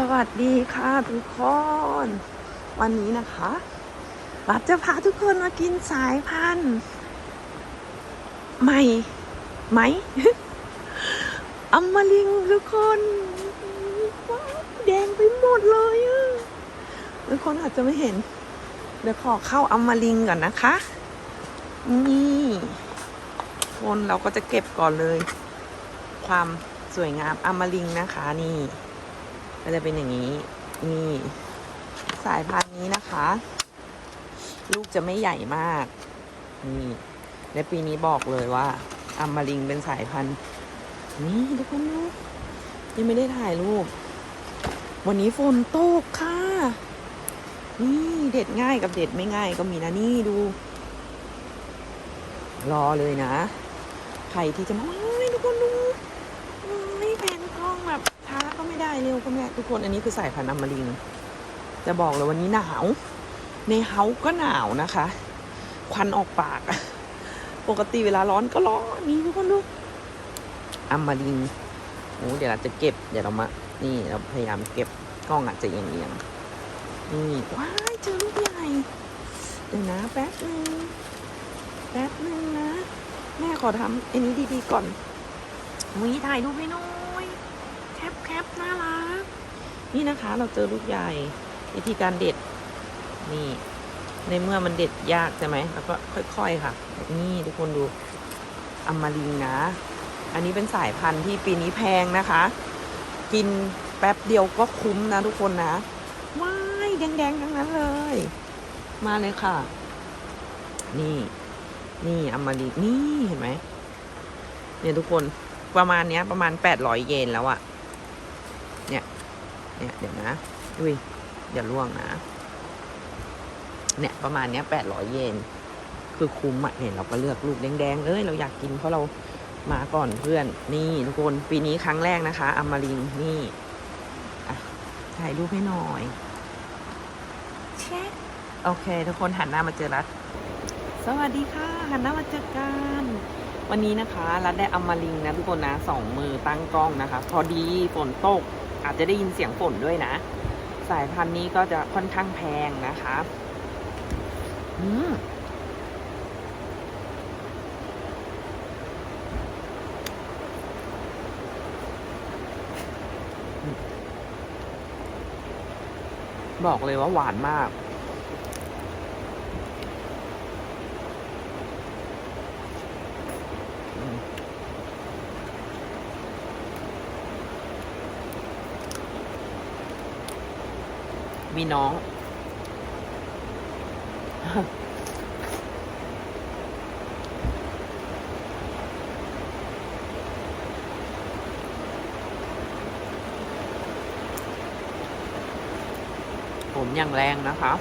สวัสดีค่ะทุกคน วันนี้นะคะรัฐจะพาทุกคนมากินสายพันธุ์ใหม่ไหมอัมมาลิงทุกคนว้าวแดงไปหมดเลยอะทุกคนอาจจะไม่เห็น เดี๋ยวขอเข้าอัมมาลิงก่อนนะคะนี่คนเราก็จะเก็บก่อนเลย ความสวยงามอัมมาลิงนะคะนี่ ก็จะเป็นอย่างนี้นี่สายพันธุ์นี้นะคะ ลูกจะไม่ใหญ่มากนี่และปีนี้บอกเลยว่าอัมมาริงเป็นสายพันธุ์นี่ทุกคนดูยังไม่ได้ถ่ายรูป วันนี้ฝนตกค่ะ นี่เด็ดง่ายกับเด็ดไม่ง่ายก็มีนะนี่ดู รอเลยนะ ใครที่จะมาทุกคนดูไม่แพนกล้องแบบ ช้าก็ไม่ได้เร็วก็ไม่ได้ทุกคนอันนี้คือสายพันธุ์อมรินจะบอกเลยวันนี้หนาว ในเฮาก็หนาวนะคะ ควันออกปาก ปกติเวลาร้อนก็ร้อนนี่ทุกคนดูอมรินโอ้เดี๋ยวเราจะเก็บ เดี๋ยวเรามา นี่เราพยายามเก็บกล้องอาจจะเอียงๆนี่ว้ายเจอลูกใหญ่เดี๋ยวนะแป๊บนึงแป๊บนึงนะ แม่ขอทำอันนี้ดีๆก่อนวิถ่ายรูปให้หน่อย แคปน่ารัก นี่นะคะเราเจอลูกใหญ่ วิธีการเด็ด นี่ ในเมื่อมันเด็ดยากใช่ไหมแล้วก็ค่อยๆค่ะ นี่ทุกคนดูอมมาริงนะ อันนี้เป็นสายพันธุ์ที่ปีนี้แพงนะคะ กินแป๊บเดียวก็คุ้มนะทุกคนนะ ว้ายแดงๆทั้งนั้นเลย มาเลยค่ะ นี่ นี่อมมารินี่เห็นไหมเนี่ยทุกคนประมาณเนี้ยประมาณแปดร้อยเยนแล้วอะเนี่ย เนี่ยเดี๋ยวนะดุยอย่าล่วงนะ เนี่ยประมาณเนี้ยแปดร้อยเยน คือคุ้มอะเนี่ยเราก็เลือกลูกแดงๆเลยเราอยากกินเพราะเรามาก่อนเพื่อน นี่ทุกคน ปีนี้ครั้งแรกนะคะอมมารินนี่อะถ่ายรูปให้หน่อยเช็คโอเค ทุกคนหันหน้ามาเจอรัฐสวัสดีค่ะ หันหน้ามาเจอกันวันนี้นะคะรัฐได้เอามาลิงนะทุกคนนะสองมือตั้งกล้องนะคะ พอดีฝนตก อาจจะได้ยินเสียงฝนด้วยนะ สายพันธุ์นี้ก็จะค่อนข้างแพงนะคะอืมบอกเลยว่าหวานมาก มีน้อง ผมย่างแรงนะคะ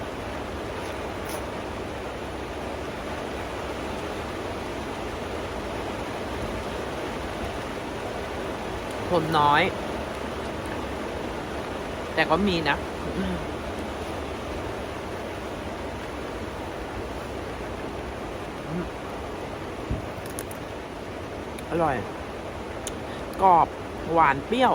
คนน้อย แต่ก็มีนะ อร่อย กรอบ หวานเปรี้ยว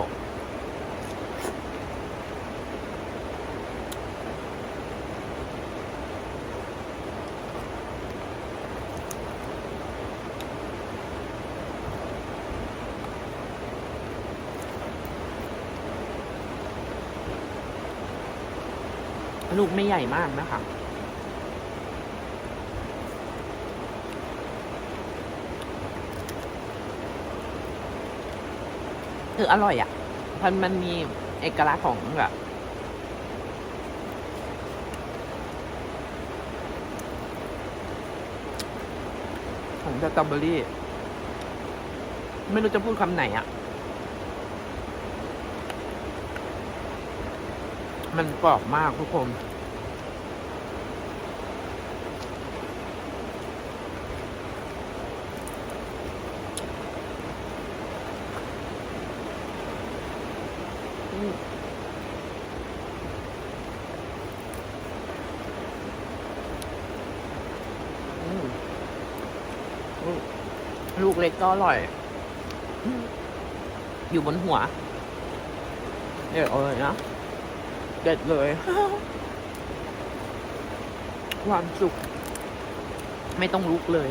ลูกไม่ใหญ่มากนะคะ ออร่อยอะ่ะมันมันมีเอกลักษณ์ของแบบของสตรอเบอรี่ ไม่รู้จะพูดคำไหนอะ่ะ มันกรอบมากทุกคน ลูกเล็กก็อร่อย อยู่บนหัวเดี๋ยวเอาเลยนะเด็ดเลย ความสุข ไม่ต้องลุกเลย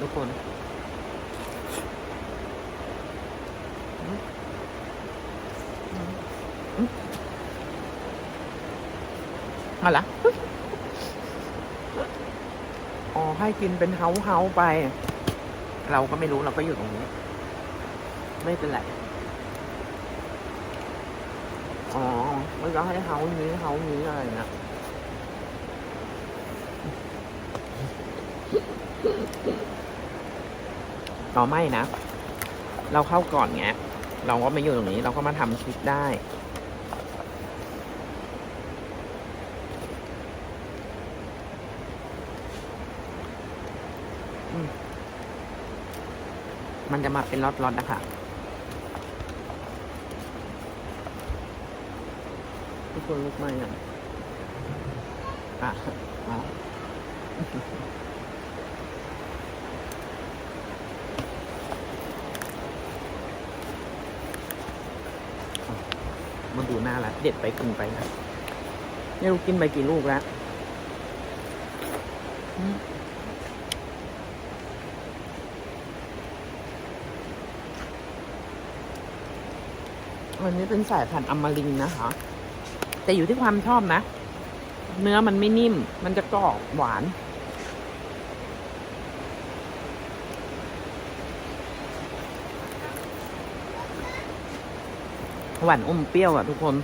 ทุกคนอืมาละอ๋อ ให้กินเป็นเฮาเฮาไป เราก็ไม่รู้เราก็อยู่ตรงนี้ ไม่เป็นไร อ๋อมันก็ให้เฮานี้เฮานี้อะไรนะเราไม่นะ เราเข้าก่อนไง เราก็ไม่อยู่ตรงนี้ เราก็มาทำคลิปได้ มันจะมาเป็นล็อตๆนะคะทุกคนลุกมาอย่างอะเอามาดูหน้าละ เด็ดไปกินไปนะไม่รู้กินไปกี่ลูกแล้ว อืมอันนี้เป็นสายพันธุ์อมรินนะคะ แต่อยู่ที่ความชอบนะ เนื้อมันไม่นิ่ม มันจะกรอบหวาน หวานอมเปรี้ยวอะทุกคน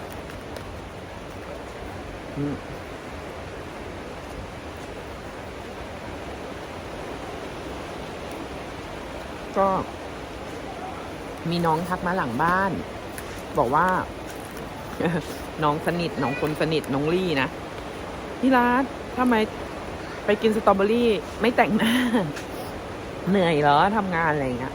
ก็มีน้องทักมาหลังบ้าน บอกว่า น้องสนิทน้องคนสนิทน้องลี่นะพี่รัฐทำไมไปกินสตรอเบอรี่ไม่แต่งหน้า เหนื่อยเหรอทำงานอะไรอย่างเงี้ย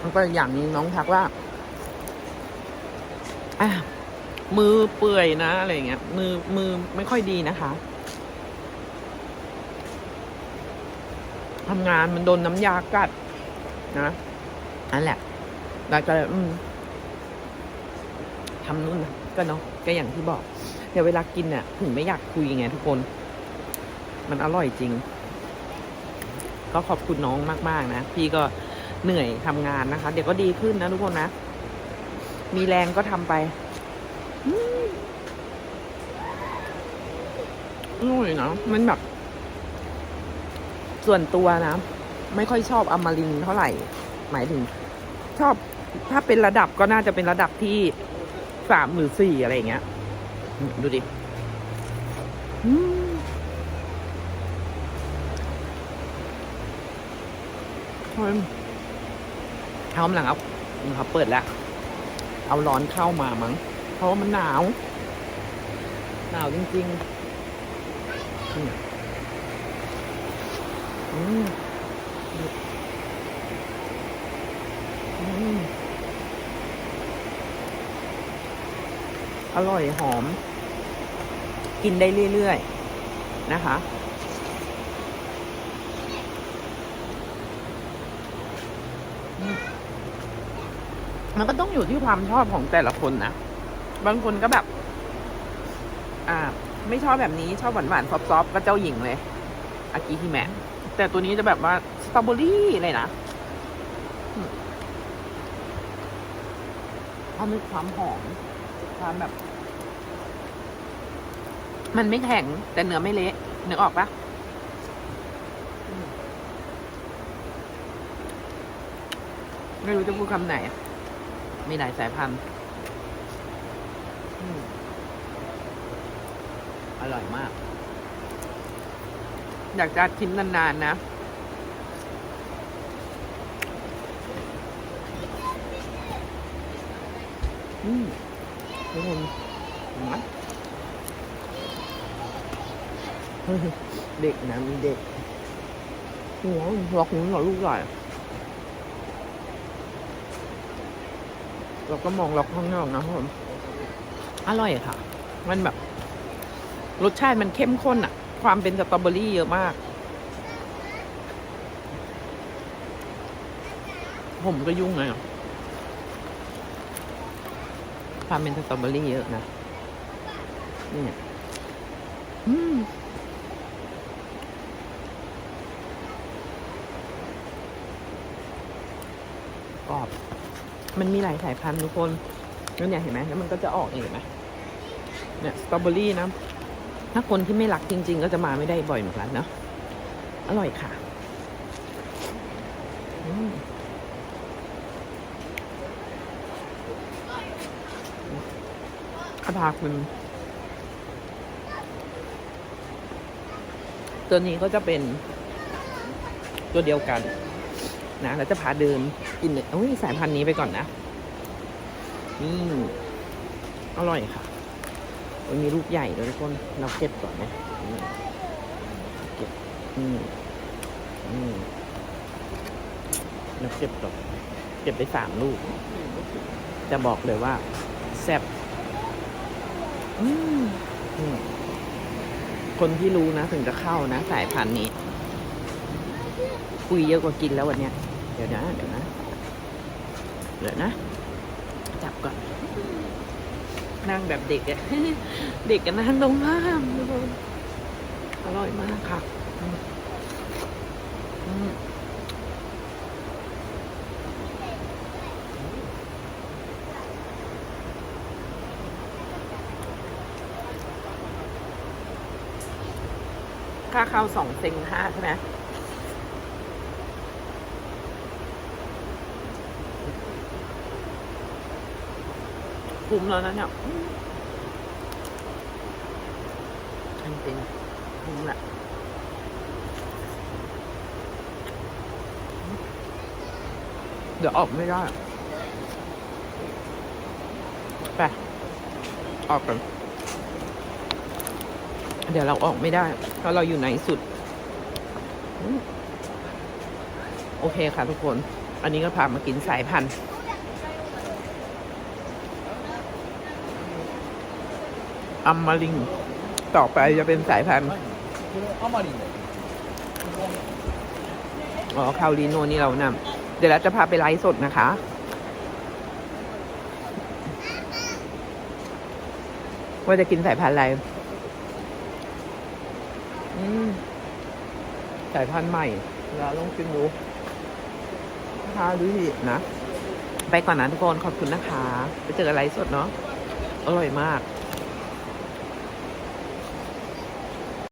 แล้วก็อย่างนี้น้องทักว่าอะมือเปื่อยนะ อะไรเงี้ย มือมือไม่ค่อยดีนะคะ ทำงานมันโดนน้ำยากัดนะนั่นแหละเราจะอืมทำนู่นก็เนาะก็อย่างที่บอกแต่เวลากินเนี่ยถึงไม่อยากคุยไงทุกคน มันอร่อยจริง ก็ขอบคุณน้องมาก ๆ นะ พี่ก็เหนื่อยทำงานนะคะ เดี๋ยวก็ดีขึ้นนะทุกคนนะ มีแรงก็ทำไปอืมอร่อยนะมันแบบ ส่วนตัวนะ ไม่ค่อยชอบอมรินเท่าไหร่ หมายถึง ชอบถ้าเป็นระดับก็น่าจะเป็นระดับที่สามหรือสี่อะไรอย่างเงี้ย ดูดิเฮ้ยเอาหลังเอาเขาเปิดแล้ว เอาร้อนเข้ามามั้ง เพราะว่ามันหนาว หนาวจริงๆ อร่อยหอม กินได้เรื่อย ๆ นะคะมมันก็ต้องอยู่ที่ความชอบของแต่ละคนนะ บางคนก็แบบ อ่า ไม่ชอบแบบนี้ชอบหวานๆซอฟๆก็เจ้าหญิงเลย อากิฮิแมะ แต่ตัวนี้จะแบบว่าสตรอเบอรี่เลยนะเขามีความหอม ความแบบ มันไม่แข็ง แต่เนื้อไม่เละนึกออกปะไม่รู้จะพูดคำไหน มีหลายสายพันธุ์อร่อยมาก อยากจะกินนานๆนะ อืมทุกคนเห็นไหมเฮ้ยเด็กนะมีเด็กหัวล็อกหูหน่อยลูกใหญ่เราก็มองล็อกข้างนอกนะทุกคนอร่อยค่ะ มันแบบ รสชาติมันเข้มข้นอะ ความเป็นสตรอเบอรี่เยอะมาก ผมก็ยุ่งไงความเป็นสตรอเบอรี่เยอะนะนี่เนี่ยอืมกรอบ มันมีหลายสายพันธุ์ทุกคนแล้วเนี่ยเห็นไหมแล้วมันก็จะออกเองเห็นไหมเนี่ยสตรอเบอรี่นะ ถ้าคนที่ไม่รักจริง ๆ ก็จะมาไม่ได้บ่อยเหมือนกันเนาะอร่อยค่ะอืมข้าพาคุณตัวนี้ก็จะเป็นตัวเดียวกัน นะแล้วจะพาเดินกินเอ้ยสายพันธุ์นี้ไปก่อนนะนี่อร่อยค่ะ มันมีลูกใหญ่ด้วยทุกคนเราเก็บก่อนนะเก็บอืมอืมเราเก็บก่อนเก็บไปสามลูก จะบอกเลยว่า แซ่บอืมอืมคนที่รู้นะ ถึงจะเข้านะ สายพันธุ์นี้ คุยเยอะกว่ากินแล้ววันเนี้ย เดี๋ยวนะ เดี๋ยวนะ เดี๋ยวนะ จับก่อน นั่งแบบเด็กอะเด็กกันนั่งตรงข้ามทุกคนอร่อยมากค่ะค่าเข้าสองเซงห้าใช่ไหม คุ้มแล้วนะเนี่ยจริงๆคุ้มแหละเดี๋ยวออกไม่ได้ไปออกกันเดี๋ยวเราออกไม่ได้ เพราะเราอยู่ไหนสุด โอเคค่ะทุกคน อันนี้ก็พามากินสายพันธุ์ อัมมาริง ต่อไปจะเป็นสายพันธุ์อ๋อคาลิโนนี่เรานำเดี๋ยวเราจะพาไปไลฟ์สดนะคะ ว่าจะกินสายพันธุ์อะไรสายพันธุ์ใหม่เราต้องกินดูนะะดูสินะ ไปก่อนนะทุกคน ขอบคุณนะคะ ไปเจออะไรสดเนาะ อร่อยมาก